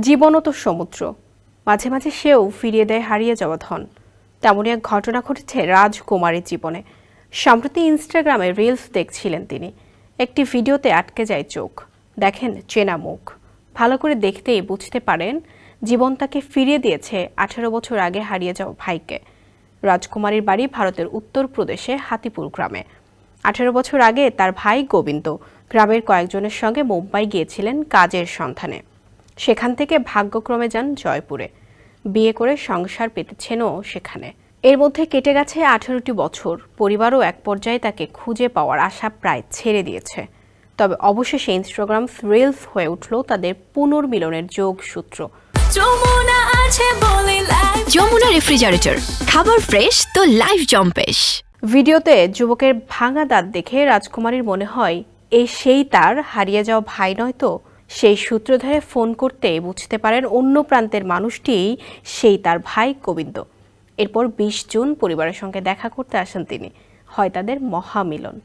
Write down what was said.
জীবনও তো সমুদ্র। মাঝে মাঝে সেও ফিরিয়ে দেয় হারিয়ে যাওয়া ধন। তেমনই এক ঘটনা ঘটেছে রাজকুমারীর জীবনে। সম্প্রতি ইনস্টাগ্রামে রিলস দেখছিলেন তিনি। একটি ভিডিওতে আটকে যায় চোখ। দেখেন চেনা মুখ। ভালো করে দেখতেই বুঝতে পারেন, জীবন তাকে ফিরিয়ে দিয়েছে আঠারো বছর আগে হারিয়ে যাওয়া ভাইকে। রাজকুমারীর বাড়ি ভারতের উত্তরপ্রদেশে হাতিপুর গ্রামে। আঠেরো বছর আগে তার ভাই গোবিন্দ গ্রামের কয়েকজনের সঙ্গে মুম্বাই গিয়েছিলেন কাজের সন্ধানে। সেখান থেকে ভাগ্যক্রমে যান জয়পুরে। বিয়ে করে সংসার পেতেছেনও সেখানে। এর মধ্যে কেটে গেছে আঠেরোটি বছর। পরিবারও এক পর্যায়ে তাকে খুঁজে পাওয়ার আশা প্রায় ছেড়ে দিয়েছে। তবে অবশেষে ইনস্টাগ্রাম রিলস হয়ে উঠল তাদের পুনর্মিলনের যোগসূত্র। যমুনা আছে বলে যমুনা রেফ্রিজারেটর খাবার ফ্রেশ তো লাইফ জম্পেশ। ভিডিওতে যুবকের ভাঙা দাঁত দেখে রাজকুমারীর মনে হয় এই সেই তার হারিয়ে যাওয়া ভাই নয় তো? সেই সূত্র ধরে ফোন করতে বুঝতে পারেন অন্য প্রান্তের মানুষটিই সেই তার ভাই গোবিন্দ। এরপর বিশ জুন পরিবারের সঙ্গে দেখা করতে আসেন তিনি। হয় তাদের মহামিলন।